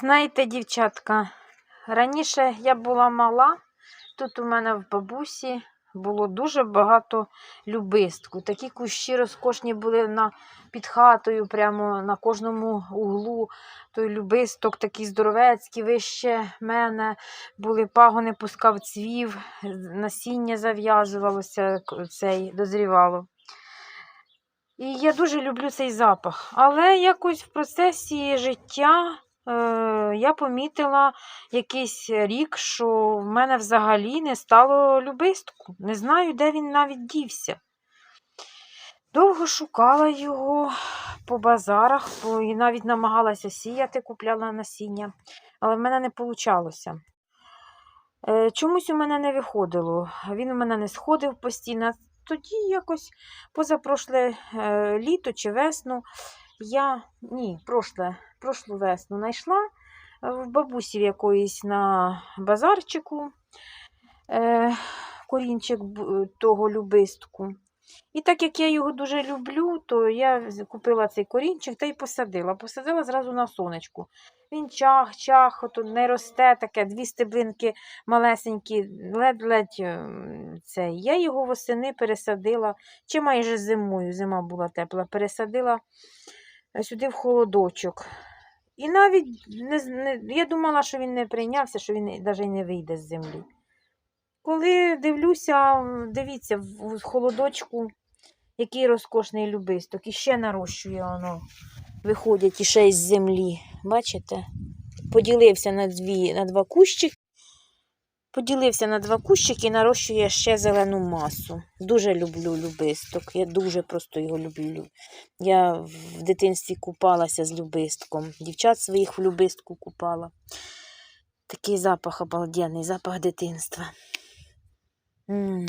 Знаєте, дівчатка, раніше я була мала, тут у мене в бабусі було дуже багато любистку. Такі кущі розкошні були на, під хатою, прямо на кожному углу. Той любисток такий здоровецький, вище мене, були пагони, пускав цвів, насіння зав'язувалося, цей, дозрівало. І я дуже люблю цей запах. Але якось в процесі життя я помітила якийсь рік, що в мене взагалі не стало любистку. Не знаю, де він навіть дівся. Довго шукала його по базарах, і навіть намагалася сіяти, купляла насіння, але в мене не вийшло. Чомусь у мене не виходило. Він у мене не сходив постійно. Тоді якось позапрошле е, літо чи весну я ні, прошле, прошлу весну знайшла е, в бабусі якоїсь на базарчику е, корінчик того любистку. І так як я його дуже люблю, то я купила цей корінчик та й посадила. Посадила зразу на сонечку. Він чах, чах, ото не росте таке, дві стеблинки малесенькі, ледь-ледь ем, цей. Я його восени пересадила, чи майже зимою, зима була тепла, пересадила е, сюди в холодочок. І навіть не, не, я думала, що він не прийнявся, що він навіть не вийде з землі. Коли дивлюся, дивіться, в холодочку, який розкошний любисток, і ще нарощує воно, виходять іще із землі. Бачите? Поділився на, дві, на два кущики. Поділився на два кущики і нарощує ще зелену масу. Дуже люблю любисток. Я дуже просто його люблю. Я в дитинстві купалася з любистком. Дівчат своїх в любистку купала. Такий запах обалденний, запах дитинства. м